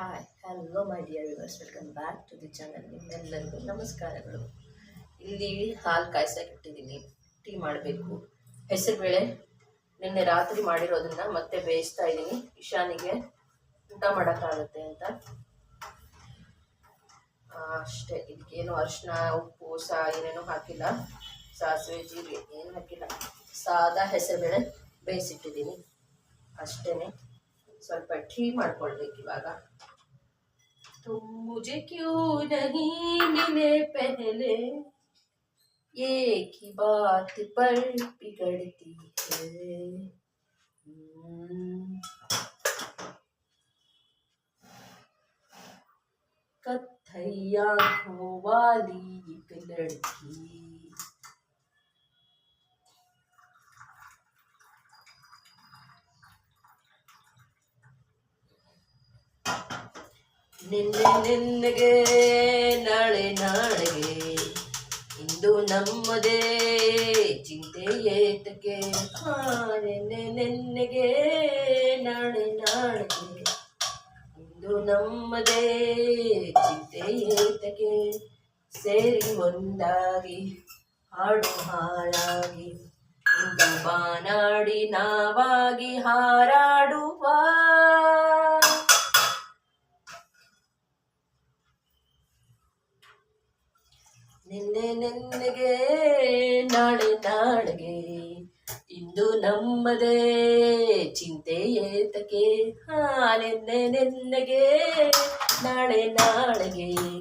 Hi hello my dear viewers welcome back to the channel ನಿಮ್ಮೆಲ್ಲರಿಗೂ ನಮಸ್ಕಾರಗಳು. ಇಲ್ಲಿ ಹಾಲು ಕಾಯ್ಸಕ್ಕೆ ಇಟ್ಟಿದ್ದೀನಿ. ಟೀ ಮಾಡಬೇಕು. ಹೆಸರುಬೇಳೆ ನಿನ್ನೆ ರಾತ್ರಿ ಮಾಡಿರೋದನ್ನ ಮತ್ತೆ ಬೇಯಿಸ್ತಾ ಇದ್ದೀನಿ. ಇಶಾನಿಗೆ ಊಟ ಮಾಡೋಕ್ಕಾಗುತ್ತೆ ಅಂತ. ಅಷ್ಟೇ. ಇದಕ್ಕೇನು ಅರಿಶಿನ, ಉಪ್ಪು ಸಾ ಏನೇನು ಹಾಕಿಲ್ಲ. ಸಾಸಿವೆ, ಜೀರಿಗೆ ಏನು ಹಾಕಿಲ್ಲ. ಸಾದಾ ಹೆಸರುಬೇಳೆ ಬೇಯಿಸಿಟ್ಟಿದ್ದೀನಿ. ಅಷ್ಟೇ ಸ್ವಲ್ಪ ಟೀ ಮಾಡ್ಕೊಳ್ಬೇಕು ಇವಾಗ. तुम मुझे क्यों नहीं मिले पहले? एक ही बात पर बिगड़ती है। हम्म। कत्थई आँखों वाली एक लड़की। ನಿನ್ನೆ ನಿನ್ನೆಗೆ, ನಾಳೆ ನಾಳೆಗೆ. ಇಂದು ನಮ್ಮದೇ ಚಿಂತೆ ಏತಕ್ಕೆ? ನಿನ್ನೆ ನಿನ್ನೆಗೆ, ನಾಳೆ ನಾಳೆಗೆ. ಇಂದು ನಮ್ಮದೇ ಚಿಂತೆ ಏತಕ್ಕೆ? ಸೇರಿ ಒಂದಾಗಿ, ಹಾಡು ಹಾಳಾಗಿ. ಇಂದು ಬಾನಾಡಿ ನಾವಾಗಿ ಹಾರಾಡುವ. ನಿನ್ನೆ ನಿನ್ನೆಗೆ, ನಾಳೆ ನಾಳೆಗೆ. ಇಂದು ನಮ್ಮದೇ ಚಿಂತೆ ಏತಕ್ಕೆ? ಹಾ, ನಿನ್ನೆ ನಿನ್ನೆಗೆ, ನಾಳೆ ನಾಳೆಗೆ.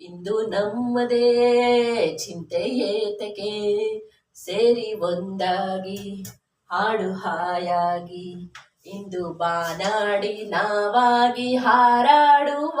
ಇಂದು ನಮ್ಮದೇ ಚಿಂತೆ ಏತಕ್ಕೆ? ಸೇರಿ ಒಂದಾಗಿ, ಹಾಡು ಹಾಯಾಗಿ. ಇಂದು ಬಾನಾಡಿ ನಾವಾಗಿ ಹಾರಾಡುವ.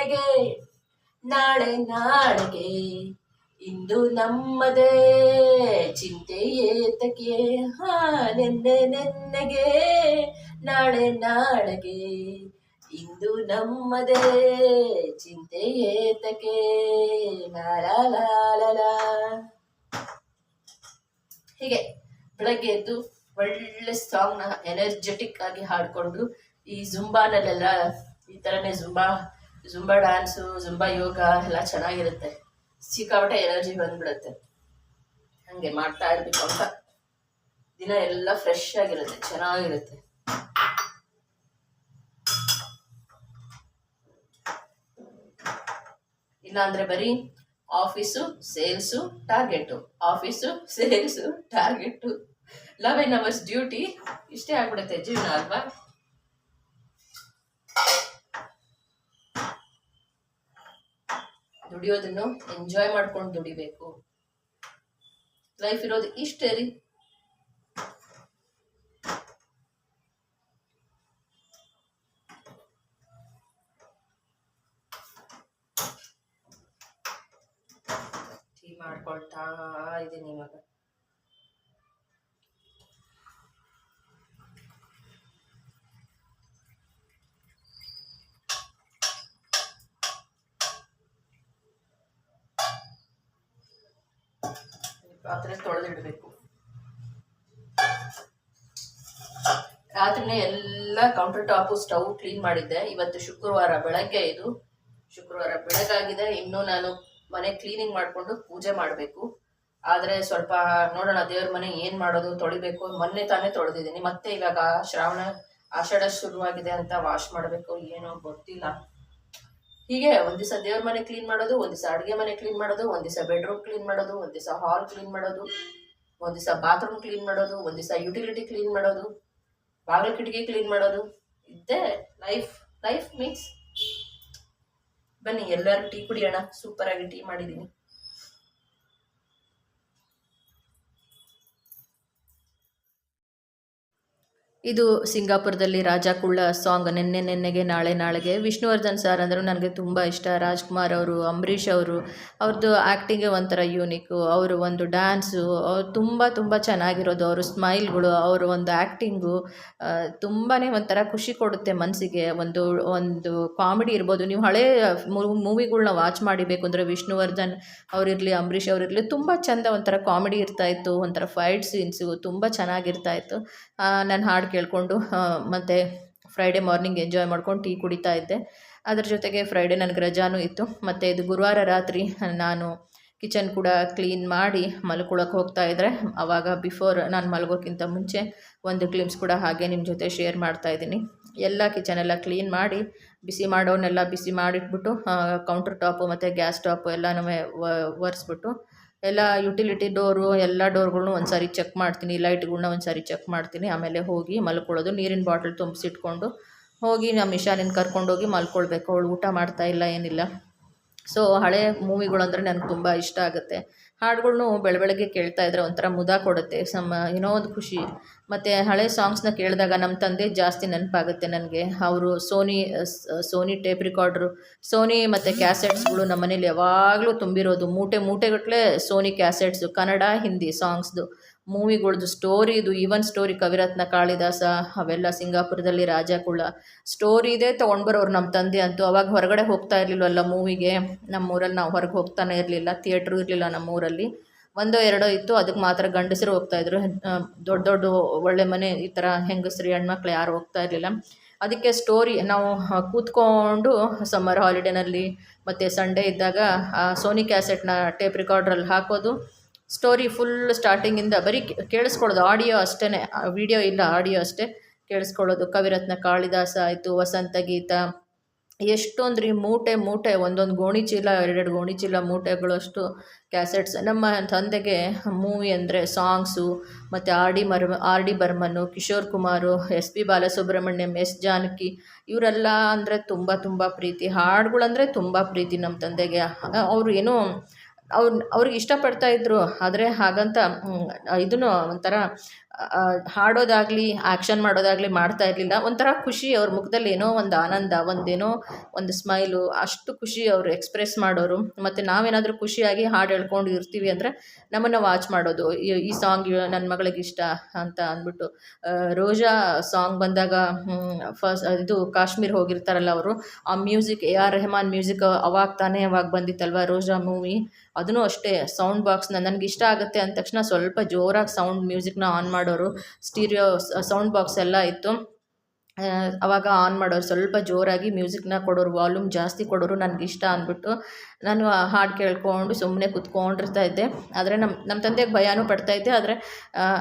ನನ್ನಗೆ ನಾಳೆ ನಾಳೆಗೆ ಇಂದು ನಮ್ಮದೇ ಚಿಂತೆ ಏತಕ್ಕೆ? ಹಾ, ನೆನ್ನೆ ನೆನ್ನೆಗೆ, ನಾಳೆ ನಾಳೆಗೆ ಇಂದು ನಮ್ಮದೇ ಚಿಂತೆ ಏತಕ್ಕೆ? ಲಾಲ. ಹೀಗೆ ಬೆಳಗ್ಗೆ ಎದ್ದು ಒಳ್ಳೆ ಸಾಂಗ್ನ ಎನರ್ಜೆಟಿಕ್ ಆಗಿ ಹಾಡ್ಕೊಂಡು ಈ ಜುಂಬಾನಲ್ಲೆಲ್ಲ ಈ ಥರನೇ Zumba Zumba dance Zumba yoga ಎಲ್ಲ ಚೆನ್ನಾಗಿರುತ್ತೆ. ಸಿಕ್ಕಾಪಟ್ಟೆ ಎನರ್ಜಿ ಬಂದ್ಬಿಡುತ್ತೆ. ಹಂಗೆ ಮಾಡ್ತಾ ಇರ್ಬೇಕು ಅಂತ. ದಿನ ಎಲ್ಲ ಫ್ರೆಶ್ ಆಗಿರುತ್ತೆ, ಚೆನ್ನಾಗಿರುತ್ತೆ. ಇಲ್ಲಾಂದ್ರೆ ಬರೀ office sales target office sales target in hours duty ಇಷ್ಟೇ ಆಗ್ಬಿಡುತ್ತೆ, ಜೀವನ ಅಲ್ವಾ? ದುಡಿಯೋದನ್ನು ಎಂಜಾಯ್ ಮಾಡ್ಕೊಂಡು ದುಡಿಬೇಕು. ಲೈಫ್ ಇರೋದು ಇಷ್ಟೇ ರೀ. ಮಾಡ್ಕೊಳ್ತಾ ಇದ್ದೀನಿ ಇವಾಗ. ಈ ಪಾತ್ರೆ ತೊಳೆದಿಡಬೇಕು. ರಾತ್ರಿನೇ ಎಲ್ಲ ಕೌಂಟರ್ ಟಾಪು ಸ್ಟವ್ ಕ್ಲೀನ್ ಮಾಡಿದ್ದೆ. ಇವತ್ತು ಶುಕ್ರವಾರ ಬೆಳಗ್ಗೆ ಇದು. ಶುಕ್ರವಾರ ಬೆಳಗಾಗಿದೆ. ಇನ್ನು ನಾನು ಮನೆ ಕ್ಲೀನಿಂಗ್ ಮಾಡಿಕೊಂಡು ಪೂಜೆ ಮಾಡಬೇಕು. ಆದರೆ ಸ್ವಲ್ಪ ನೋಡೋಣ, ದೇವ್ರ ಮನೆ ಏನು ಮಾಡೋದು, ತೊಳಿಬೇಕು. ಮೊನ್ನೆ ತಾನೇ ತೊಳೆದಿದ್ದೀನಿ. ಮತ್ತೆ ಇವಾಗ ಶ್ರಾವಣ, ಆಷಾಢ ಶುರುವಾಗಿದೆ ಅಂತ ವಾಶ್ ಮಾಡಬೇಕು. ಏನೋ ಗೊತ್ತಿಲ್ಲ. ಹೀಗೆ ಒಂದ್ ದಿವಸ ದೇವ್ರ ಮನೆ ಕ್ಲೀನ್ ಮಾಡೋದು, ಒಂದ್ ದಿವಸ ಅಡುಗೆ ಮನೆ ಕ್ಲೀನ್ ಮಾಡೋದು, ಒಂದ್ ದಿವಸ ಬೆಡ್ರೂಮ್ ಕ್ಲೀನ್ ಮಾಡೋದು, ಒಂದ್ ದಿವಸ ಹಾಲ್ ಕ್ಲೀನ್ ಮಾಡೋದು, ಒಂದ್ ದಿವಸ ಬಾತ್ರೂಮ್ ಕ್ಲೀನ್ ಮಾಡೋದು, ಒಂದ್ ದಿವಸ ಯುಟಿಲಿಟಿ ಕ್ಲೀನ್ ಮಾಡೋದು ಬಾಗಿಲು ಕಿಟಕಿ ಕ್ಲೀನ್ ಮಾಡೋದು. ಇದ್ದೇ ಲೈಫ್ ಲೈಫ್ ಮೀನ್ಸ್ ಬನ್ನಿ ಎಲ್ಲರೂ ಟೀ ಕುಡಿಯೋಣ. ಸೂಪರ್ ಆಗಿ ಟೀ ಮಾಡಿದ್ದೀನಿ ಇದು ಸಿಂಗಾಪುರದಲ್ಲಿ ರಾಜ ಕುಳ್ಳ ಸಾಂಗ್ ನಿನ್ನೆ ನೆನ್ನೆಗೆ, ನಾಳೆ ನಾಳೆಗೆ. ವಿಷ್ಣುವರ್ಧನ್ ಸರ್ ಅಂದರೂ ನನಗೆ ತುಂಬ ಇಷ್ಟ. ರಾಜ್ಕುಮಾರ್ ಅವರು, ಅಂಬರೀಷ್ ಅವರು ಅವ್ರದ್ದು ಆ್ಯಕ್ಟಿಂಗೇ ಒಂಥರ ಯೂನಿಕು ಅವರು ಒಂದು ಡ್ಯಾನ್ಸು ಅವ್ರು ತುಂಬ ತುಂಬ ಚೆನ್ನಾಗಿರೋದು. ಅವರು ಸ್ಮೈಲ್ಗಳು ಅವರು ಒಂದು ಆ್ಯಕ್ಟಿಂಗು ತುಂಬಾ ಒಂಥರ ಖುಷಿ ಕೊಡುತ್ತೆ ಮನಸ್ಸಿಗೆ ಒಂದು ಒಂದು ಕಾಮಿಡಿ ಇರ್ಬೋದು. ನೀವು ಹಳೆ ಮೂವಿಗಳ್ನ ವಾಚ್ ಮಾಡಿಬೇಕು ಅಂದರೆ ವಿಷ್ಣುವರ್ಧನ್ ಅವರಿರಲಿ, ಅಂಬರೀಷ್ ಅವರಿರಲಿ, ತುಂಬ ಚೆಂದ ಒಂಥರ ಕಾಮಿಡಿ ಇರ್ತಾಯಿತ್ತು ಒಂಥರ ಫೈಟ್ ಸೀನ್ಸು ತುಂಬ ಚೆನ್ನಾಗಿರ್ತಾಯಿತ್ತು ನಾನು ಹಾಡು ಕೇಳಿಕೊಂಡು ಮತ್ತು ಫ್ರೈಡೇ ಮಾರ್ನಿಂಗ್ ಎಂಜಾಯ್ ಮಾಡ್ಕೊಂಡು ಟೀ ಕುಡಿತಾ ಇದ್ದೆ. ಅದ್ರ ಜೊತೆಗೆ ಫ್ರೈಡೇ ನನಗೆ ರಜಾನೂ ಇತ್ತು. ಮತ್ತು ಇದು ಗುರುವಾರ ರಾತ್ರಿ ನಾನು ಕಿಚನ್ ಕೂಡ ಕ್ಲೀನ್ ಮಾಡಿ ಮಲ್ಕೊಳಕ್ಕೆ ಹೋಗ್ತಾ ಇದ್ದರೆ ಆವಾಗ ಬಿಫೋರ್ ನಾನು ಮಲಗೋಕ್ಕಿಂತ ಮುಂಚೆ ಒಂದು ಕ್ಲಿಮ್ಸ್ ಕೂಡ ಹಾಗೆ ನಿಮ್ಮ ಜೊತೆ ಶೇರ್ ಮಾಡ್ತಾ ಇದ್ದೀನಿ. ಎಲ್ಲ ಕಿಚನೆಲ್ಲ ಕ್ಲೀನ್ ಮಾಡಿ ಬಿಸಿ ಮಾಡೋನೆಲ್ಲ ಬಿಸಿ ಮಾಡಿಟ್ಬಿಟ್ಟು ಕೌಂಟರ್ ಟಾಪು ಮತ್ತು ಗ್ಯಾಸ್ ಟಾಪು ಎಲ್ಲನೂ ಒರೆಸ್ಬಿಟ್ಟು ಎಲ್ಲ ಯುಟಿಲಿಟಿ ಡೋರು ಎಲ್ಲ ಡೋರ್ಗಳ್ನೂ ಒಂದು ಸಾರಿ ಚೆಕ್ ಮಾಡ್ತೀನಿ ಲೈಟ್ಗಳ್ನ ಒಂದು ಸಾರಿ ಚೆಕ್ ಮಾಡ್ತೀನಿ, ಆಮೇಲೆ ಹೋಗಿ ಮಲ್ಕೊಳ್ಳೋದು, ನೀರಿನ ಬಾಟಲ್ ತುಂಬಿಸಿಟ್ಕೊಂಡು ಹೋಗಿ ನಮ್ಮ ಇಶಾನಿನ ಕರ್ಕೊಂಡೋಗಿ ಮಲ್ಕೊಳ್ಬೇಕು, ಅವಳು ಊಟ ಮಾಡ್ತಾ ಇಲ್ಲ, ಏನಿಲ್ಲ. ಸೊ ಹಳೆ ಮೂವಿಗಳು ಅಂದರೆ ನನಗೆ ತುಂಬ ಇಷ್ಟ ಆಗುತ್ತೆ. ಹಾಡುಗಳ್ನು ಬೆಳ ಬೆಳಗ್ಗೆ ಕೇಳ್ತಾ ಇದ್ದರೆ ಒಂಥರ ಮುದ ಕೊಡುತ್ತೆ, ಸಮ, ಏನೋ ಒಂದು ಖುಷಿ. ಮತ್ತು ಹಳೆ ಸಾಂಗ್ಸ್ನ ಕೇಳಿದಾಗ ನಮ್ಮ ತಂದೆ ಜಾಸ್ತಿ ನೆನಪಾಗುತ್ತೆ ನನಗೆ. ಅವರು Sony Sony tape recorder. Sony ಮತ್ತು ಕ್ಯಾಸೆಟ್ಸ್ಗಳು ನಮ್ಮ ಮನೇಲಿ ಯಾವಾಗಲೂ ತುಂಬಿರೋದು. ಮೂಟೆ ಮೂಟೆಗಟ್ಟಲೆ ಸೋನಿ ಕ್ಯಾಸೆಟ್ಸು, ಕನ್ನಡ, ಹಿಂದಿ ಸಾಂಗ್ಸ್ದು. ಮೂವಿಗಳ್ದು ಸ್ಟೋರಿದು ಈವನ್ ಸ್ಟೋರಿ ಕವಿರತ್ನ ಕಾಳಿದಾಸ, ಅವೆಲ್ಲ ಸಿಂಗಾಪುರದಲ್ಲಿ ರಾಜ ಸ್ಟೋರಿ ಇದೆ ತೊಗೊಂಡು ಬರೋರು ನಮ್ಮ ತಂದೆ ಅಂತೂ. ಅವಾಗ ಹೊರಗಡೆ ಹೋಗ್ತಾ ಇರಲಿಲ್ವಲ್ಲ ಮೂವಿಗೆ? ನಮ್ಮೂರಲ್ಲಿ ನಾವು ಹೊರಗೆ ಹೋಗ್ತಾನೆ ಇರಲಿಲ್ಲ. ಥಿಯೇಟ್ರು ಇರಲಿಲ್ಲ ನಮ್ಮೂರಲ್ಲಿ. ಒಂದೋ ಎರಡೋ ಇತ್ತು. ಅದಕ್ಕೆ ಮಾತ್ರ ಗಂಡಸರು ಹೋಗ್ತಾಯಿದ್ರು ದೊಡ್ಡ ದೊಡ್ಡ ಒಳ್ಳೆ ಮನೆ ಈ ಥರ ಹೆಂಗಸ್ರಿ, ಹೆಣ್ಮಕ್ಳು ಯಾರು ಹೋಗ್ತಾ ಇರಲಿಲ್ಲ. ಅದಕ್ಕೆ ಸ್ಟೋರಿ ನಾವು ಕೂತ್ಕೊಂಡು ಸಮ್ಮರ್ ಹಾಲಿಡೇನಲ್ಲಿ ಮತ್ತು ಸಂಡೇ ಇದ್ದಾಗ ಆ ಸೋನಿ ಕ್ಯಾಸೆಟ್ನ ಟೇಪ್ ರೆಕಾರ್ಡ್ರಲ್ಲಿ ಹಾಕೋದು. ಸ್ಟೋರಿ ಫುಲ್ ಸ್ಟಾರ್ಟಿಂಗಿಂದ ಬರೀ ಕೇಳಿಸ್ಕೊಳ್ಳೋದು ಆಡಿಯೋ ಅಷ್ಟೇ ವಿಡಿಯೋ ಇಲ್ಲ ಆಡಿಯೋ ಅಷ್ಟೇ ಕೇಳಿಸ್ಕೊಳ್ಳೋದು. ಕವಿರತ್ನ, ಕಾಳಿದಾಸ ಆಯಿತು, ವಸಂತ ಗೀತ, ಎಷ್ಟೊಂದು ರೀ ಮೂಟೆ ಮೂಟೆ, ಒಂದೊಂದು ಗೋಣಿ ಚೀಲ, ಎರಡೆರಡು ಗೋಣಿ ಚೀಲ ಮೂಟೆಗಳಷ್ಟು ಕ್ಯಾಸೆಟ್ಸ್ ನಮ್ಮ ತಂದೆಗೆ ಮೂವಿ ಅಂದರೆ ಸಾಂಗ್ಸು, ಮತ್ತು ಆರ್ ಡಿ ಮರ್ಮ, R D Burman, Kishore Kumar, S P Balasubrahmanyam, S Janaki, ಇವರೆಲ್ಲ ಅಂದರೆ ತುಂಬ ತುಂಬ ಪ್ರೀತಿ. ಹಾಡುಗಳಂದರೆ ತುಂಬ ಪ್ರೀತಿ ನಮ್ಮ ತಂದೆಗೆ. ಅವರು ಏನೋ ಅವ್ರು ಅವ್ರಿಗೆ ಇಷ್ಟಪಡ್ತಾ ಇದ್ದರು ಆದರೆ ಹಾಗಂತ ಇದನ್ನು ಒಂಥರ ಹಾಡೋದಾಗಲಿ ಆ್ಯಕ್ಷನ್ ಮಾಡೋದಾಗಲಿ ಮಾಡ್ತಾ ಇರಲಿಲ್ಲ. ಒಂಥರ ಖುಷಿ ಅವ್ರ ಮುಖದಲ್ಲಿ ಏನೋ ಒಂದು ಆನಂದ, ಒಂದೇನೋ ಒಂದು ಸ್ಮೈಲು ಅಷ್ಟು ಖುಷಿ ಅವರು ಎಕ್ಸ್ಪ್ರೆಸ್ ಮಾಡೋರು. ಮತ್ತು ನಾವೇನಾದರೂ ಖುಷಿಯಾಗಿ ಹಾಡು ಹೇಳ್ಕೊಂಡು ಇರ್ತೀವಿ ಅಂದರೆ ನಮ್ಮನ್ನು ವಾಚ್ ಮಾಡೋದು. ಈ ಸಾಂಗ್ ನನ್ನ ಮಗಳಿಗೆ ಇಷ್ಟ ಅಂತ ಅಂದ್ಬಿಟ್ಟು. ರೋಜಾ ಸಾಂಗ್ ಬಂದಾಗ ಫಸ್ಟ್ ಇದು ಕಾಶ್ಮೀರ್ ಹೋಗಿರ್ತಾರಲ್ಲ ಅವರು, ಆ music A R Rahman music ಅವಾಗ ತಾನೇ ಅವಾಗ ಬಂದಿತ್ತಲ್ವ ರೋಜಾ ಮೂವಿ ಅದೂ ಅಷ್ಟೇ ಸೌಂಡ್ ಬಾಕ್ಸ್ನ ನನಗೆ ಇಷ್ಟ ಆಗುತ್ತೆ ಅಂದ ತಕ್ಷಣ ಸ್ವಲ್ಪ ಜೋರಾಗಿ ಸೌಂಡ್ ಮ್ಯೂಸಿಕ್ನ ಆನ್ ಮಾಡೋರು, ಸ್ಟೀರಿಯೋ ಸೌಂಡ್ ಬಾಕ್ಸ್ ಎಲ್ಲ ಇತ್ತು. ಅವಾಗ ಆನ್ ಮಾಡೋರು, ಸ್ವಲ್ಪ ಜೋರಾಗಿ ಮ್ಯೂಸಿಕ್ನ ಕೊಡೋರು, ವಾಲ್ಯೂಮ್ ಜಾಸ್ತಿ ಕೊಡೋರು ನನಗೆ ಇಷ್ಟ ಅಂದ್ಬಿಟ್ಟು ನಾನು ಹಾಡು ಕೇಳ್ಕೊಂಡು ಸುಮ್ಮನೆ ಕುತ್ಕೊಂಡಿರ್ತಾ ಇದ್ದೆ. ಆದರೆ ನಮ್ಮ ನಮ್ಮ ತಂದೆಗೆ ಭಯನೂ ಪಡ್ತಾಯಿದ್ದೆ ಆದರೆ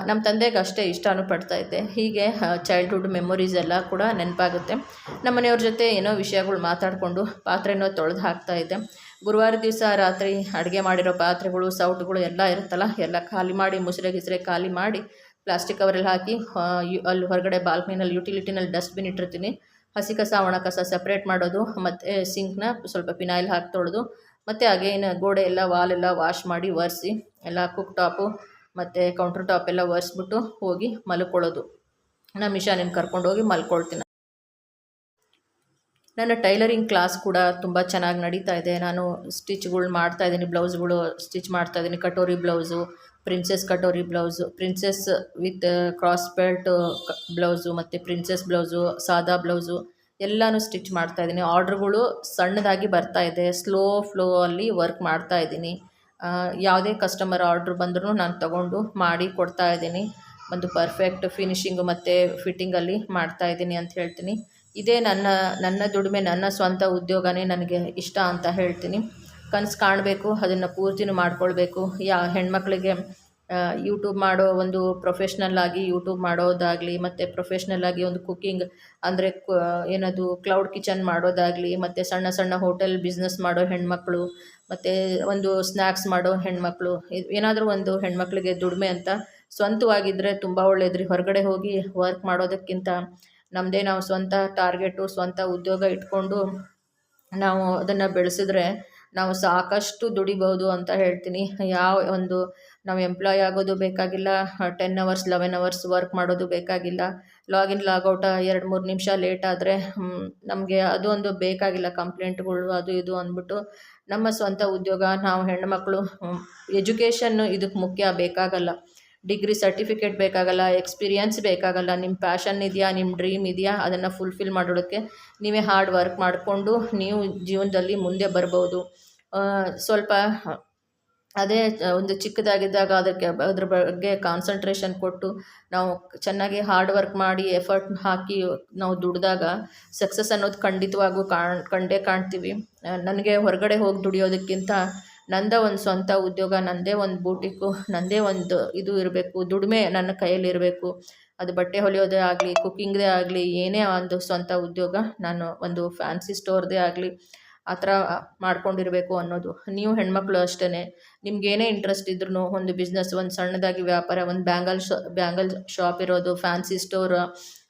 ನಮ್ಮ ತಂದೆಗೆ ಅಷ್ಟೇ ಇಷ್ಟನೂ ಪಡ್ತಾಯಿದ್ದೆ ಹೀಗೆ ಚೈಲ್ಡ್ಹುಡ್ ಮೆಮೊರೀಸ್ ಎಲ್ಲ ಕೂಡ ನೆನಪಾಗುತ್ತೆ. ನಮ್ಮ ಮನೆಯವ್ರ ಜೊತೆ ಏನೋ ವಿಷಯಗಳು ಮಾತಾಡಿಕೊಂಡು ಪಾತ್ರೆನೋ ತೊಳೆದು ಹಾಕ್ತಾಯಿದ್ದೆ ಗುರುವಾರ ದಿವಸ ರಾತ್ರಿ ಅಡುಗೆ ಮಾಡಿರೋ ಪಾತ್ರೆಗಳು, ಸೌಟ್ಗಳು ಎಲ್ಲ ಇರುತ್ತಲ್ಲ, ಎಲ್ಲ ಖಾಲಿ ಮಾಡಿ, ಮುಸರೆ ಗಿಸ್ರೆ ಖಾಲಿ ಮಾಡಿ ಪ್ಲಾಸ್ಟಿಕ್ ಕವರಲ್ಲಿ ಹಾಕಿ ಅಲ್ಲಿ ಹೊರಗಡೆ ಬಾಲ್ಕನಿನಲ್ಲಿ ಯುಟಿಲಿಟಿನಲ್ಲಿ ಡಸ್ಟ್ಬಿನ್ ಇಟ್ಟಿರ್ತೀನಿ. ಹಸಿ ಕಸ, ಒಣ ಕಸ ಸಪ್ರೇಟ್ ಮಾಡೋದು, ಮತ್ತು ಸಿಂಕ್ನ ಸ್ವಲ್ಪ ಪಿನಾಯಿಲ್ ಹಾಕಿ ತೊಳೆದು, ಮತ್ತು ಅಗೇನ್ ಗೋಡೆ ಎಲ್ಲ ವಾಲೆಲ್ಲ ವಾಶ್ ಮಾಡಿ ಒರೆಸಿ, ಎಲ್ಲ ಕುಕ್ ಟಾಪು ಮತ್ತು ಕೌಂಟ್ರ್ ಟಾಪ್ ಎಲ್ಲ ಒರೆಸ್ಬಿಟ್ಟು ಹೋಗಿ ಮಲ್ಕೊಳ್ಳೋದು. ನಾನು ಮಿಷಾನಿನ ಕರ್ಕೊಂಡೋಗಿ ಮಲ್ಕೊಳ್ತೀನಿ. ನನ್ನ ಟೈಲರಿಂಗ್ ಕ್ಲಾಸ್ ಕೂಡ ತುಂಬ ಚೆನ್ನಾಗಿ ನಡೀತಾ ಇದೆ. ನಾನು ಸ್ಟಿಚ್ಗಳು ಮಾಡ್ತಾಯಿದ್ದೀನಿ ಬ್ಲೌಸ್ಗಳು ಸ್ಟಿಚ್ ಮಾಡ್ತಾಯಿದ್ದೀನಿ katori blouse princess katori blouse princess with cross belt blouse ಮತ್ತು ಪ್ರಿನ್ಸೆಸ್ ಬ್ಲೌಸು ಸಾದಾ ಬ್ಲೌಸು ಎಲ್ಲನೂ ಸ್ಟಿಚ್ ಮಾಡ್ತಾ ಇದ್ದೀನಿ. ಆರ್ಡ್ರ್ಗಳು ಸಣ್ಣದಾಗಿ ಬರ್ತಾ ಇದೆ. ಸ್ಲೋ ಫ್ಲೋ ಅಲ್ಲಿ ವರ್ಕ್ ಮಾಡ್ತಾ ಇದ್ದೀನಿ. ಯಾವುದೇ ಕಸ್ಟಮರ್ ಆರ್ಡ್ರ್ ಬಂದರೂ ನಾನು ತಗೊಂಡು ಮಾಡಿ ಕೊಡ್ತಾ ಇದ್ದೀನಿ. ಒಂದು ಪರ್ಫೆಕ್ಟ್ ಫಿನಿಶಿಂಗು ಮತ್ತು ಫಿಟ್ಟಿಂಗಲ್ಲಿ ಮಾಡ್ತಾ ಇದ್ದೀನಿ ಅಂತ ಹೇಳ್ತೀನಿ. ಇದೇ ನನ್ನ ನನ್ನ ದುಡಿಮೆ, ನನ್ನ ಸ್ವಂತ ಉದ್ಯೋಗನೇ ನನಗೆ ಇಷ್ಟ ಅಂತ ಹೇಳ್ತೀನಿ. ಕನಸು ಕಾಣಬೇಕು, ಅದನ್ನು ಪೂರ್ತಿನೂ ಮಾಡ್ಕೊಳ್ಬೇಕು. ಯಾ, ಹೆಣ್ಮಕ್ಳಿಗೆ ಯೂಟ್ಯೂಬ್ ಮಾಡೋ ಒಂದು ಪ್ರೊಫೆಷ್ನಲ್ ಆಗಿ ಯೂಟ್ಯೂಬ್ ಮಾಡೋದಾಗಲಿ, ಮತ್ತು ಪ್ರೊಫೆಷ್ನಲ್ ಆಗಿ ಒಂದು ಕುಕ್ಕಿಂಗ್ ಅಂದರೆ ಏನದು ಕ್ಲೌಡ್ ಕಿಚನ್ ಮಾಡೋದಾಗಲಿ, ಮತ್ತು ಸಣ್ಣ ಸಣ್ಣ ಹೋಟೆಲ್ ಬಿಸ್ನೆಸ್ ಮಾಡೋ ಹೆಣ್ಮಕ್ಳು, ಮತ್ತು ಒಂದು ಸ್ನ್ಯಾಕ್ಸ್ ಮಾಡೋ ಹೆಣ್ಮಕ್ಳು ಏನಾದರೂ ಒಂದು ಹೆಣ್ಮಕ್ಳಿಗೆ ದುಡಿಮೆ ಅಂತ ಸ್ವಂತವಾಗಿದ್ದರೆ ತುಂಬ ಒಳ್ಳೇದ್ರಿ. ಹೊರಗಡೆ ಹೋಗಿ ವರ್ಕ್ ಮಾಡೋದಕ್ಕಿಂತ ನಮ್ಮದೇ ನಾವು ಸ್ವಂತ ಟಾರ್ಗೆಟು ಸ್ವಂತ ಉದ್ಯೋಗ ಇಟ್ಕೊಂಡು ನಾವು ಅದನ್ನು ಬೆಳೆಸಿದ್ರೆ ನಾವು ಸಾಕಷ್ಟು ದುಡಿಬಹುದು ಅಂತ ಹೇಳ್ತೀನಿ. ಯಾವ ಒಂದು ನಾವು ಎಂಪ್ಲಾಯ್ ಆಗೋದು ಬೇಕಾಗಿಲ್ಲ ten hours eleven hours work ಮಾಡೋದು ಬೇಕಾಗಿಲ್ಲ. ಲಾಗಿನ್ ಲಾಗೌಟ ಎರಡು, ಮೂರು ನಿಮಿಷ ಲೇಟ್ ಆದರೆ ನಮಗೆ ಅದು ಒಂದು ಬೇಕಾಗಿಲ್ಲ ಕಂಪ್ಲೇಂಟ್ಗಳು ಅದು ಇದು ಅಂದ್ಬಿಟ್ಟು ನಮ್ಮ ಸ್ವಂತ ಉದ್ಯೋಗ, ನಾವು ಹೆಣ್ಣುಮಕ್ಕಳು ಎಜುಕೇಷನ್ನು ಇದಕ್ಕೆ ಮುಖ್ಯ ಬೇಕಾಗಲ್ಲ. ಡಿಗ್ರಿ ಸರ್ಟಿಫಿಕೇಟ್ ಬೇಕಾಗಲ್ಲ, ಎಕ್ಸ್ಪೀರಿಯನ್ಸ್ ಬೇಕಾಗಲ್ಲ ನಿಮ್ಮ ಪ್ಯಾಷನ್ ಇದೆಯಾ ನಿಮ್ಮ ಡ್ರೀಮ್ ಇದೆಯಾ, ಅದನ್ನು ಫುಲ್ಫಿಲ್ ಮಾಡೋದಕ್ಕೆ ನೀವೇ ಹಾರ್ಡ್ ವರ್ಕ್ ಮಾಡಿಕೊಂಡು ನೀವು ಜೀವನದಲ್ಲಿ ಮುಂದೆ ಬರ್ಬೋದು. ಸ್ವಲ್ಪ ಅದೇ ಒಂದು ಚಿಕ್ಕದಾಗಿದ್ದಾಗ ಅದಕ್ಕೆ, ಅದ್ರ ಬಗ್ಗೆ ಕಾನ್ಸಂಟ್ರೇಷನ್ ಕೊಟ್ಟು ನಾವು ಚೆನ್ನಾಗಿ ಹಾರ್ಡ್ ವರ್ಕ್ ಮಾಡಿ ಎಫರ್ಟ್ ಹಾಕಿ ನಾವು ದುಡಿದಾಗ ಸಕ್ಸಸ್ ಅನ್ನೋದು ಖಂಡಿತವಾಗೂ ಕಾಣ್, ಕಂಡೇ ಕಾಣ್ತೀವಿ. ನನಗೆ ಹೊರಗಡೆ ಹೋಗಿ ದುಡಿಯೋದಕ್ಕಿಂತ ನಂದೇ ಒಂದು ಸ್ವಂತ ಉದ್ಯೋಗ ನನ್ನದೇ ಒಂದು ಬೂಟಿಕ್ಕು ನನ್ನದೇ ಒಂದು ಇದು ಇರಬೇಕು, ದುಡಿಮೆ ನನ್ನ ಕೈಯಲ್ಲಿರಬೇಕು ಅದು ಬಟ್ಟೆ ಹೊಲಿಯೋದೇ ಆಗಲಿ, ಕುಕ್ಕಿಂಗ್ದೇ ಆಗಲಿ, ಏನೇ ಒಂದು ಸ್ವಂತ ಉದ್ಯೋಗ, ನಾನು ಒಂದು ಫ್ಯಾನ್ಸಿ ಸ್ಟೋರ್ದೇ ಆಗಲಿ, ಆ ಥರ ಮಾಡ್ಕೊಂಡಿರಬೇಕು ಅನ್ನೋದು. ನೀವು ಹೆಣ್ಮಕ್ಳು ಅಷ್ಟೇ ನಿಮ್ಗೇನೇ ಇಂಟ್ರೆಸ್ಟ್ ಇದ್ರೂ ಒಂದು ಬಿಸ್ನೆಸ್ ಒಂದು ಸಣ್ಣದಾಗಿ ವ್ಯಾಪಾರ, ಒಂದು ಬ್ಯಾಂಗಲ್ ಶಾ ಬ್ಯಾಂಗಲ್ ಶಾಪ್ ಇರೋದು ಫ್ಯಾನ್ಸಿ ಸ್ಟೋರ್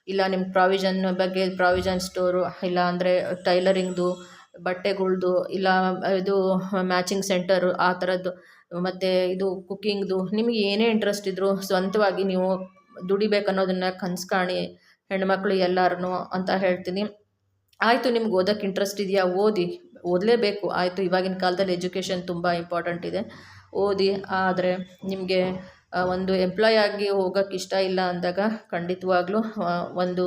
ಇಲ್ಲ ನಿಮ್ಮ ಪ್ರಾವಿಷನ್ ಬಗ್ಗೆ ಪ್ರಾವಿಷನ್ ಸ್ಟೋರು ಇಲ್ಲ ಅಂದರೆ ಟೈಲರಿಂಗ್ದು ಬಟ್ಟೆಗಳ್ದು ಇಲ್ಲ, ಇದು ಮ್ಯಾಚಿಂಗ್ ಸೆಂಟರು ಆ ಥರದ್ದು ಮತ್ತು ಇದು ಕುಕ್ಕಿಂಗ್ದು ನಿಮಗೆ ಏನೇ ಇಂಟ್ರೆಸ್ಟ್ ಇದ್ದರೂ ಸ್ವಂತವಾಗಿ ನೀವು ದುಡಿಬೇಕು ಅನ್ನೋದನ್ನು ಕಾಣಿ ಹೆಣ್ಮಕ್ಳು ಎಲ್ಲರೂ ಅಂತ ಹೇಳ್ತೀನಿ. ಆಯಿತು, ನಿಮ್ಗೆ ಓದೋಕ್ಕೆ ಇಂಟ್ರೆಸ್ಟ್ ಇದೆಯಾ? ಓದಿ, ಓದಲೇಬೇಕು. ಆಯಿತು, ಇವಾಗಿನ ಕಾಲದಲ್ಲಿ ಎಜುಕೇಷನ್ ತುಂಬ ಇಂಪಾರ್ಟೆಂಟ್ ಇದೆ. ಓದಿ, ಆದರೆ ನಿಮಗೆ ಒಂದು ಎಂಪ್ಲಾಯ್ ಆಗಿ ಹೋಗೋಕ್ಕೆ ಇಷ್ಟ ಇಲ್ಲ ಅಂದಾಗ ಖಂಡಿತವಾಗ್ಲೂ ಒಂದು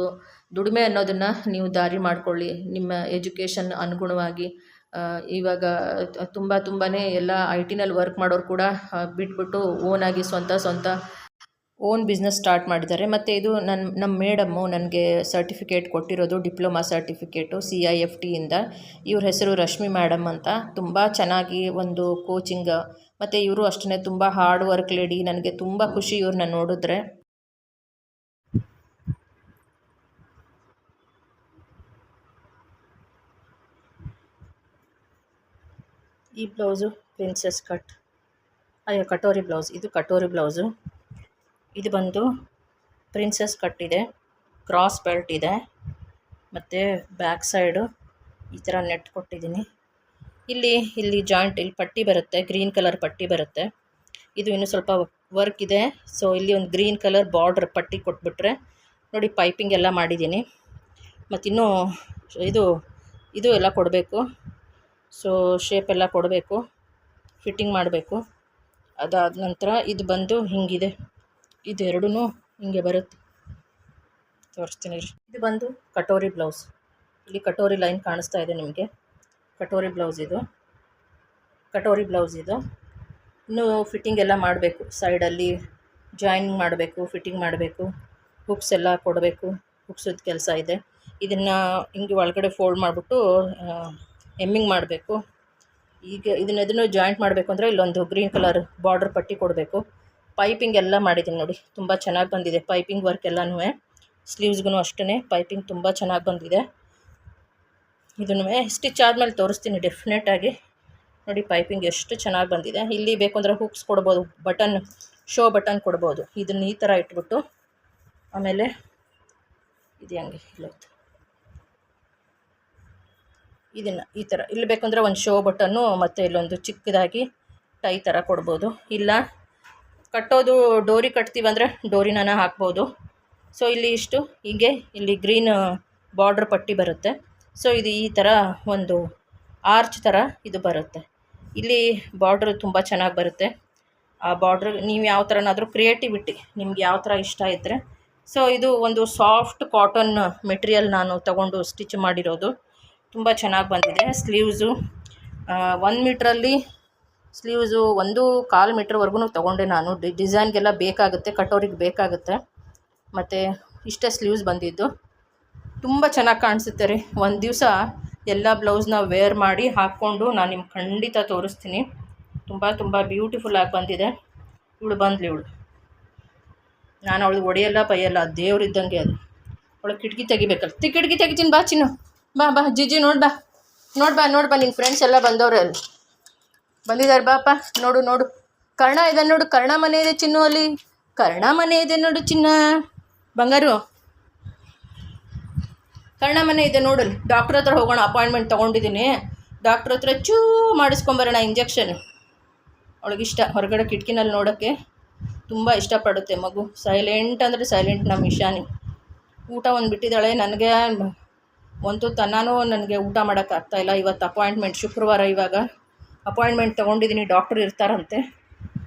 ದುಡಿಮೆ ಅನ್ನೋದನ್ನು ನೀವು ದಾರಿ ಮಾಡಿಕೊಳ್ಳಿ. ನಿಮ್ಮ ಎಜುಕೇಷನ್ ಅನುಗುಣವಾಗಿ ಇವಾಗ ತುಂಬ ತುಂಬಾ ಎಲ್ಲ ಐ ಟಿನಲ್ಲಿ ವರ್ಕ್ ಮಾಡೋರು ಕೂಡ ಬಿಟ್ಬಿಟ್ಟು ಓನಾಗಿ ಸ್ವಂತ ಸ್ವಂತ ಓನ್ ಬಿಸ್ನೆಸ್ ಸ್ಟಾರ್ಟ್ ಮಾಡಿದ್ದಾರೆ. ಮತ್ತು ಇದು ನನ್ನ ನಮ್ಮ ಮೇಡಮ್ಮು ನನಗೆ ಸರ್ಟಿಫಿಕೇಟ್ ಕೊಟ್ಟಿರೋದು, diploma certificate C I F ಟಿಯಿಂದ ಇವ್ರ ಹೆಸರು ರಶ್ಮಿ ಮೇಡಮ್ ಅಂತ. ತುಂಬ ಚೆನ್ನಾಗಿ ಒಂದು ಕೋಚಿಂಗ್, ಮತ್ತು ಇವರು ಅಷ್ಟೇ ತುಂಬ ಹಾರ್ಡ್ ವರ್ಕ್ ಲೇಡಿ. ನನಗೆ ತುಂಬ ಖುಷಿ ಇವ್ರನ್ನ ನೋಡಿದ್ರೆ. ಈ ಬ್ಲೌಸು ಪ್ರಿನ್ಸಸ್ ಕಟ್. ಅಯ್ಯೋ, ಕಟೋರಿ ಬ್ಲೌಸ್. ಇದು ಕಟೋರಿ ಬ್ಲೌಸು. ಇದು ಬಂದು ಪ್ರಿನ್ಸಸ್ ಕಟ್ ಇದೆ. ಕ್ರಾಸ್ ಬೆಲ್ಟ್ ಇದೆ. ಮತ್ತು ಬ್ಯಾಕ್ ಸೈಡು ಈ ಥರ ನೆಟ್ ಕೊಟ್ಟಿದ್ದೀನಿ. ಇಲ್ಲಿ ಇಲ್ಲಿ ಜಾಯಿಂಟ್, ಇಲ್ಲಿ ಪಟ್ಟಿ ಬರುತ್ತೆ. ಗ್ರೀನ್ ಕಲರ್ ಪಟ್ಟಿ ಬರುತ್ತೆ. ಇದು ಇನ್ನೂ ಸ್ವಲ್ಪ ವರ್ಕ್ ಇದೆ. ಸೊ ಇಲ್ಲಿ ಒಂದು ಗ್ರೀನ್ ಕಲರ್ ಬಾರ್ಡ್ರ್ ಪಟ್ಟಿ ಕೊಟ್ಬಿಟ್ರೆ ನೋಡಿ ಪೈಪಿಂಗ್ ಎಲ್ಲ ಮಾಡಿದ್ದೀನಿ. ಮತ್ತಿನ್ನೂ ಇದು ಇದು ಎಲ್ಲ ಕೊಡಬೇಕು. ಸೊ ಶೇಪ್ ಎಲ್ಲ ಕೊಡಬೇಕು ಫಿಟ್ಟಿಂಗ್ ಮಾಡಬೇಕು. ಅದಾದ ನಂತರ ಇದು ಬಂದು ಹಿಂಗಿದೆ. ಇದೆರಡೂ ಹಿಂಗೆ ಬರುತ್ತೆ. ತೋರಿಸ್ತೀನಿ ಇದು ಬಂದು ಕಟೋರಿ ಬ್ಲೌಸ್. ಇಲ್ಲಿ ಕಟೋರಿ ಲೈನ್ ಕಾಣಿಸ್ತಾ ಇದೆ ನಿಮಗೆ. ಕಟೋರಿ ಬ್ಲೌಸ್ ಇದು. ಕಟೋರಿ ಬ್ಲೌಸ್ ಇದು. ಇನ್ನೂ ಫಿಟ್ಟಿಂಗ್ ಎಲ್ಲ ಮಾಡಬೇಕು. ಸೈಡಲ್ಲಿ ಜಾಯಿನ್ ಮಾಡಬೇಕು ಫಿಟ್ಟಿಂಗ್ ಮಾಡಬೇಕು. ಹುಕ್ಸ್ ಎಲ್ಲ ಕೊಡಬೇಕು. ಹುಕ್ಸದ ಕೆಲಸ ಇದೆ. ಇದನ್ನು ಹಿಂಗೆ ಒಳಗಡೆ ಫೋಲ್ಡ್ ಮಾಡಿಬಿಟ್ಟು ಎಮ್ಮಿಂಗ್ ಮಾಡಬೇಕು. ಈಗ ಇದನ್ನ ಇದನ್ನು ಜಾಯಿಂಟ್ ಮಾಡಬೇಕು ಅಂದರೆ ಇಲ್ಲೊಂದು ಗ್ರೀನ್ ಕಲರ್ ಬಾರ್ಡ್ರ್ ಪಟ್ಟಿ ಕೊಡಬೇಕು. ಪೈಪಿಂಗ್ ಎಲ್ಲ ಮಾಡಿದ್ದೀನಿ ನೋಡಿ, ತುಂಬ ಚೆನ್ನಾಗಿ ಬಂದಿದೆ. ಪೈಪಿಂಗ್ ವರ್ಕ್ ಎಲ್ಲನೂ. ಸ್ಲೀವ್ಸ್ಗೂ ಅಷ್ಟೇ ಪೈಪಿಂಗ್ ತುಂಬ ಚೆನ್ನಾಗಿ ಬಂದಿದೆ. ಇದನ್ನು ಸ್ಟಿಚ್ ಆದಮೇಲೆ ತೋರಿಸ್ತೀನಿ ಡೆಫಿನೆಟಾಗಿ ನೋಡಿ ಪೈಪಿಂಗ್ ಎಷ್ಟು ಚೆನ್ನಾಗಿ ಬಂದಿದೆ. ಇಲ್ಲಿ ಬೇಕು ಅಂದರೆ ಹುಕ್ಸ್ ಕೊಡ್ಬೋದು ಬಟನ್ ಶೋ ಬಟನ್ ಕೊಡ್ಬೋದು. ಇದನ್ನು ಈ ಥರ ಇಟ್ಬಿಟ್ಟು ಆಮೇಲೆ ಇದು ಹಂಗೆ ಇಲ್ಲೋಯ್ತು ಇದನ್ನು ಈ ಥರ ಇಲ್ಲಿ ಬೇಕಂದ್ರೆ ಒಂದು ಶೋ ಬಟನ್ನು ಮತ್ತು ಇಲ್ಲೊಂದು ಚಿಕ್ಕದಾಗಿ ಟೈ ಥರ ಕೊಡ್ಬೋದು. ಇಲ್ಲ, ಕಟ್ಟೋದು ಡೋರಿ ಕಟ್ತೀವಂದರೆ ಡೋರಿನ ಹಾಕ್ಬೋದು. ಸೊ ಇಲ್ಲಿ ಇಷ್ಟು. ಹೀಗೆ ಇಲ್ಲಿ ಗ್ರೀನ್ ಬಾರ್ಡ್ರ್ ಪಟ್ಟಿ ಬರುತ್ತೆ. ಸೊ ಇದು ಈ ಥರ ಒಂದು ಆರ್ಚ್ ಥರ ಇದು ಬರುತ್ತೆ. ಇಲ್ಲಿ ಬಾರ್ಡ್ರ್ ತುಂಬ ಚೆನ್ನಾಗಿ ಬರುತ್ತೆ. ಆ ಬಾರ್ಡ್ರ್ ನೀವು ಯಾವ ಥರನಾದರೂ ಕ್ರಿಯೇಟಿವಿಟಿ ನಿಮ್ಗೆ ಯಾವ ಥರ ಇಷ್ಟ ಇದ್ದರೆ ಸೊ ಇದು ಒಂದು ಸಾಫ್ಟ್ ಕಾಟನ್ ಮೆಟೀರಿಯಲ್ ನಾನು ತಗೊಂಡು ಸ್ಟಿಚ್ ಮಾಡಿರೋದು. ತುಂಬ ಚೆನ್ನಾಗಿ ಬಂದಿದೆ. ಸ್ಲೀವ್ಸು ಒನ್ ಮೀಟ್ರಲ್ಲಿ ಸ್ಲೀವ್ಸು ಒಂದು ಕಾಲು ಮೀಟ್ರ್ವರೆಗೂ ತೊಗೊಂಡೆ ನಾನು. ಡಿಸೈನ್ಗೆಲ್ಲ ಬೇಕಾಗುತ್ತೆ, ಕಟೋರಿಗೆ ಬೇಕಾಗುತ್ತೆ. ಮತ್ತು ಇಷ್ಟೇ ಸ್ಲೀವ್ಸ್ ಬಂದಿದ್ದು. ತುಂಬ ಚೆನ್ನಾಗಿ ಕಾಣಿಸುತ್ತೆ ರೀ. ಒಂದು ದಿವಸ ಎಲ್ಲ ಬ್ಲೌಸ್ನ ವೇರ್ ಮಾಡಿ ಹಾಕ್ಕೊಂಡು ನಾನು ನಿಮ್ಗೆ ಖಂಡಿತ ತೋರಿಸ್ತೀನಿ. ತುಂಬ ತುಂಬ ಬ್ಯೂಟಿಫುಲ್ಲಾಗಿ ಬಂದಿದೆ. ಇವಳು ಬಂದ್ಲಿ ಇವಳು. ನಾನು ಅವಳು ಒಡೆಯಲ್ಲ ಬೈಯಲ್ಲ ದೇವ್ರಿದ್ದಂಗೆ ಅದು. ಅವಳು ಕಿಟಕಿ ತೆಗಿಬೇಕಲ್ಲ. ತಿ, ಕಿಟಕಿ ತೆಗಿತೀನಿ, ಬಾ ಚಿನ್ನು. ಬಾ ಬಾ, ಜಿಜಿ ನೋಡ್ಬಾ ನೋಡ್ಬಾ ನೋಡಿ ಬಾ ನಿನ್ನ ಫ್ರೆಂಡ್ಸ್ ಎಲ್ಲ ಬಂದವ್ರೆ ಅಲ್ಲಿ. ಬಂದಿದ್ದಾರೆ ಬಾಪ, ನೋಡು ನೋಡು. ಕರ್ಣ ಇದೆ ನೋಡು, ಕರ್ಣ ಮನೆ ಇದೆ ಚಿನ್ನು ಅಲ್ಲಿ. ಕರ್ಣ ಮನೆ ಇದೆ ನೋಡು ಚಿನ್ನ. ಬಂಗಾರು. ಕರ್ಣ ಮನೆ ಇದೆ ನೋಡು ಡಾಕ್ಟ್ರ್ ಹತ್ರ ಹೋಗೋಣ ಅಪಾಯಿಂಟ್ಮೆಂಟ್ ತೊಗೊಂಡಿದ್ದೀನಿ. ಡಾಕ್ಟ್ರ್ ಹತ್ರ ಚೂ ಮಾಡಿಸ್ಕೊಂಬರೋಣ ಇಂಜೆಕ್ಷನ್ ಅವಳಿಗಿಷ್ಟ ಹೊರಗಡೆ ಕಿಟಕಿನಲ್ಲಿ ನೋಡೋಕ್ಕೆ. ತುಂಬ ಇಷ್ಟಪಡುತ್ತೆ ಮಗು. ಸೈಲೆಂಟ್ ಅಂದರೆ ಸೈಲೆಂಟ್ ನಮ್ಮ ಇಶಾನಿ. ಊಟ ಒಂದು ಬಿಟ್ಟಿದ್ದಾಳೆ, ನನಗೆ ಒಂದು ತನ್ನಾನು ನನಗೆ ಊಟ ಮಾಡೋಕ್ಕಾಗ್ತಾಯಿಲ್ಲ ಇವತ್ತು ಅಪಾಯಿಂಟ್ಮೆಂಟ್ ಶುಕ್ರವಾರ ಇವಾಗ. ಅಪಾಯಿಂಟ್ಮೆಂಟ್ ತೊಗೊಂಡಿದ್ದೀನಿ ಡಾಕ್ಟ್ರ್ ಇರ್ತಾರಂತೆ.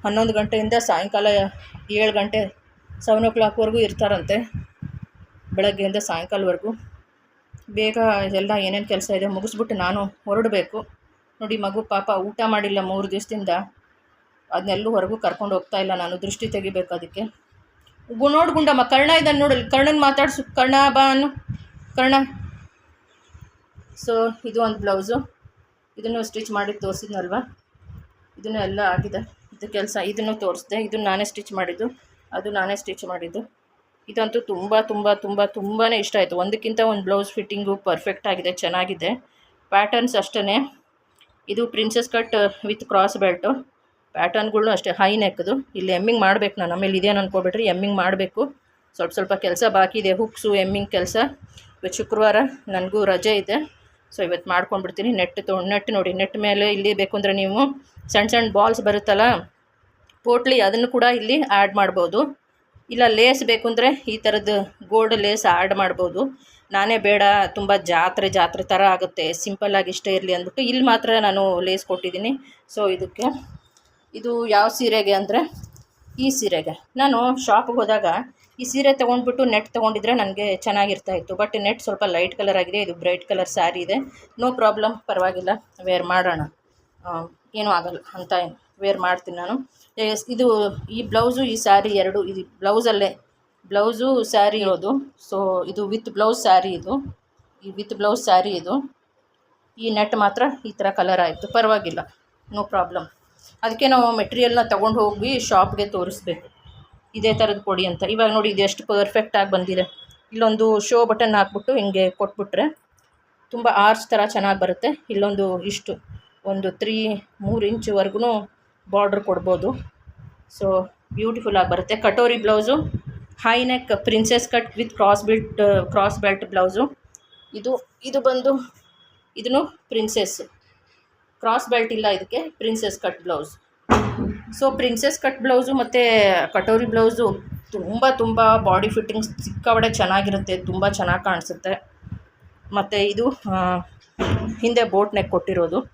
ಹನ್ನೊಂದು ಗಂಟೆಯಿಂದ ಸಾಯಂಕಾಲ ಏಳು ಗಂಟೆ ಸೆವೆನ್ ಓ ಕ್ಲಾಕ್ವರೆಗೂ ಇರ್ತಾರಂತೆ. ಬೆಳಗ್ಗೆಯಿಂದ ಸಾಯಂಕಾಲವರೆಗೂ. ಬೇಗ ಎಲ್ಲ ಏನೇನು ಕೆಲಸ ಇದೆ ಮುಗಿಸ್ಬಿಟ್ಟು ನಾನು ಹೊರಡಬೇಕು. ನೋಡಿ, ಮಗು ಪಾಪ ಊಟ ಮಾಡಿಲ್ಲ ಮೂರು ದಿವಸದಿಂದ. ಅದನ್ನೆಲ್ಲೂ ಹೊರಗೂ ಕರ್ಕೊಂಡು ಹೋಗ್ತಾ ಇಲ್ಲ ನಾನು, ದೃಷ್ಟಿ ತೆಗಿಬೇಕು ಅದಕ್ಕೆ. ನೋಡು ಗುಂಡಮ್ಮ, ಕರ್ಣ ಇದನ್ನು ನೋಡಲ್ಲಿ ಕರ್ಣನ್ ಮಾತಾಡಿಸು, ಕರ್ಣ ಬಾ ಅನ್ನು. ಕರ್ಣ. ಸೊ ಇದು ಒಂದು ಬ್ಲೌಸು. ಇದನ್ನು ಸ್ಟಿಚ್ ಮಾಡಿ ತೋರಿಸಿದ್ನಲ್ವ? ಇದನ್ನು ಎಲ್ಲ ಆಗಿದೆ. ಇದು ಕೆಲಸ, ಇದನ್ನು ತೋರಿಸ್ದೆ. ಇದು ನಾನೇ ಸ್ಟಿಚ್ ಮಾಡಿದ್ದು. ಅದು ನಾನೇ ಸ್ಟಿಚ್ ಮಾಡಿದ್ದು. ಇದಂತೂ ತುಂಬ ತುಂಬ ತುಂಬ ತುಂಬಾ ಇಷ್ಟ ಆಯಿತು. ಒಂದಕ್ಕಿಂತ ಒಂದು ಬ್ಲೌಸ್ ಫಿಟ್ಟಿಂಗು ಪರ್ಫೆಕ್ಟ್ ಆಗಿದೆ, ಚೆನ್ನಾಗಿದೆ. ಪ್ಯಾಟರ್ನ್ಸ್ ಅಷ್ಟೇ ಇದು princess cut with cross belt ಪ್ಯಾಟರ್ನ್ಗಳನ್ನೂ ಅಷ್ಟೇ ಹೈ ನೆಕ್ದು ಇಲ್ಲಿ ಎಮ್ಮಿಂಗ್ ಮಾಡಬೇಕು ನಾನು. ಆಮೇಲೆ ಇದೇನು ಅಂದ್ಕೊಬಿಟ್ರಿ ಎಮ್ಮಿಂಗ್ ಮಾಡಬೇಕು. ಸ್ವಲ್ಪ ಸ್ವಲ್ಪ ಕೆಲಸ ಬಾಕಿ ಇದೆ. ಹುಕ್ಸು ಎಮ್ಮಿಂಗ್ ಕೆಲಸ. ಶುಕ್ರವಾರ, ನನಗೂ ರಜೆ ಇದೆ. ಸೊ ಇವತ್ತು ಮಾಡ್ಕೊಂಡ್ಬಿಡ್ತೀನಿ. ನೆಟ್ ತೊ, ನೆಟ್ ನೋಡಿ, ನೆಟ್ ಮೇಲೆ ಇಲ್ಲಿ ಬೇಕು ಅಂದರೆ ನೀವು ಸಣ್ಣ ಸಣ್ಣ ಬಾಲ್ಸ್ ಬರುತ್ತಲ್ಲ, ಪೋಟ್ಲಿ ಅದನ್ನು ಕೂಡ ಇಲ್ಲಿ ಆ್ಯಡ್ ಮಾಡ್ಬೋದು. ಇಲ್ಲ ಲೇಸ್ ಬೇಕು ಅಂದರೆ ಈ ಥರದ್ದು ಗೋಲ್ಡ್ ಲೇಸ್ ಆ್ಯಡ್ ಮಾಡ್ಬೋದು. ನಾನೇ ಬೇಡ, ತುಂಬ ಜಾತ್ರೆ ಜಾತ್ರೆ ಥರ ಆಗುತ್ತೆ. ಸಿಂಪಲ್ಲಾಗಿ ಇಷ್ಟ ಇರಲಿ ಅಂದ್ಬಿಟ್ಟು ಇಲ್ಲಿ ಮಾತ್ರ ನಾನು ಲೇಸ್ ಕೊಟ್ಟಿದ್ದೀನಿ. ಸೊ ಇದಕ್ಕೆ ಇದು ಯಾವ ಸೀರೆಗೆ ಅಂದರೆ ಈ ಸೀರೆಗೆ. ನಾನು ಶಾಪ್ಗೆ ಹೋದಾಗ ಈ ಸೀರೆ ತೊಗೊಂಡ್ಬಿಟ್ಟು ನೆಟ್ ತೊಗೊಂಡಿದ್ರೆ ನನಗೆ ಚೆನ್ನಾಗಿರ್ತಾ ಇತ್ತು. ಬಟ್ ನೆಟ್ ಸ್ವಲ್ಪ ಲೈಟ್ ಕಲರ್ ಆಗಿದೆ, ಇದು ಬ್ರೈಟ್ ಕಲರ್ ಸ್ಯಾರಿ ಇದೆ. ನೋ ಪ್ರಾಬ್ಲಮ್ ಪರವಾಗಿಲ್ಲ ವೇರ್ ಮಾಡೋಣ. ಏನೂ ಆಗಲ್ಲ, ಅಂತ ಏನು ವೇರ್ ಮಾಡ್ತೀನಿ ನಾನು. ಇದು ಈ ಬ್ಲೌಸು ಈ ಸ್ಯಾರಿ ಎರಡು, ಇದು ಬ್ಲೌಸಲ್ಲೇ ಬ್ಲೌಸು ಸ್ಯಾರಿ ಇರೋದು. ಸೊ ಇದು ವಿತ್ ಬ್ಲೌಸ್ ಸ್ಯಾರಿ ಇದು. ಈ ವಿತ್ ಬ್ಲೌಸ್ ಸ್ಯಾರಿ ಇದು. ಈ ನೆಟ್ ಮಾತ್ರ ಈ ಥರ ಕಲರ್ ಆಯಿತು. ಪರವಾಗಿಲ್ಲ ನೋ ಪ್ರಾಬ್ಲಮ್ ಅದಕ್ಕೆ ನಾವು ಮೆಟೀರಿಯಲ್ನ ತೊಗೊಂಡು ಹೋಗಿ ಶಾಪ್ಗೆ ತೋರಿಸ್ಬೇಕು. ಇದೇ ಥರದ್ದು ಕೊಡಿ ಅಂತ. ಇವಾಗ ನೋಡಿ ಇದು ಎಷ್ಟು ಪರ್ಫೆಕ್ಟಾಗಿ ಬಂದಿದೆ. ಇಲ್ಲೊಂದು ಶೋ ಬಟನ್ ಹಾಕ್ಬಿಟ್ಟು ಹಿಂಗೆ ಕೊಟ್ಬಿಟ್ರೆ ತುಂಬ ಆರ್ಚ್ ಥರ ಚೆನ್ನಾಗಿ ಬರುತ್ತೆ. ಇಲ್ಲೊಂದು ಇಷ್ಟು, ಒಂದು ತ್ರೀ ಮೂರು ಇಂಚುವರೆಗೂ ಬಾರ್ಡ್ರ್ ಕೊಡ್ಬೋದು. ಸೊ ಬ್ಯೂಟಿಫುಲ್ಲಾಗಿ ಬರುತ್ತೆ. Katori blouse high neck princess cut with cross built cross belt blouse ಇದು ಇದು ಬಂದು ಇದನ್ನು ಪ್ರಿನ್ಸೆಸ್ ಕ್ರಾಸ್ ಬೆಲ್ಟ್ ಇಲ್ಲ ಇದಕ್ಕೆ princess cut blouse so princess cut blouse ಮತ್ತು ಕಟೋರಿ ಬ್ಲೌಸು ತುಂಬ ತುಂಬ ಬಾಡಿ ಫಿಟ್ಟಿಂಗ್ಸ್ ಸಿಕ್ಕಾಬಡೆ ಚೆನ್ನಾಗಿರುತ್ತೆ, ತುಂಬ ಚೆನ್ನಾಗಿ ಕಾಣಿಸುತ್ತೆ. ಮತ್ತು ಇದು ಹಿಂದೆ ಬೋಟ್ ನೆಕ್ ಕೊಟ್ಟಿರೋದು.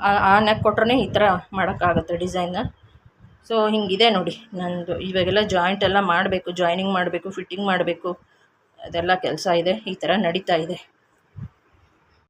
ಆ- ನೆಕ್ ಕೊಟ್ರೆ ಈ ಥರ ಮಾಡೋಕ್ಕಾಗತ್ತೆ ಡಿಸೈನ್ನ ಸೊ ಹಿಂಗಿದೆ ನೋಡಿ, ನಂದು ಇವಾಗೆಲ್ಲ ಜಾಯಿಂಟ್ ಎಲ್ಲ ಮಾಡಬೇಕು ಜಾಯ್ನಿಂಗ್ ಮಾಡಬೇಕು ಫಿಟ್ಟಿಂಗ್ ಮಾಡಬೇಕು, ಅದೆಲ್ಲ ಕೆಲಸ ಇದೆ, ಈ ಥರ ನಡೀತಾ ಇದೆ.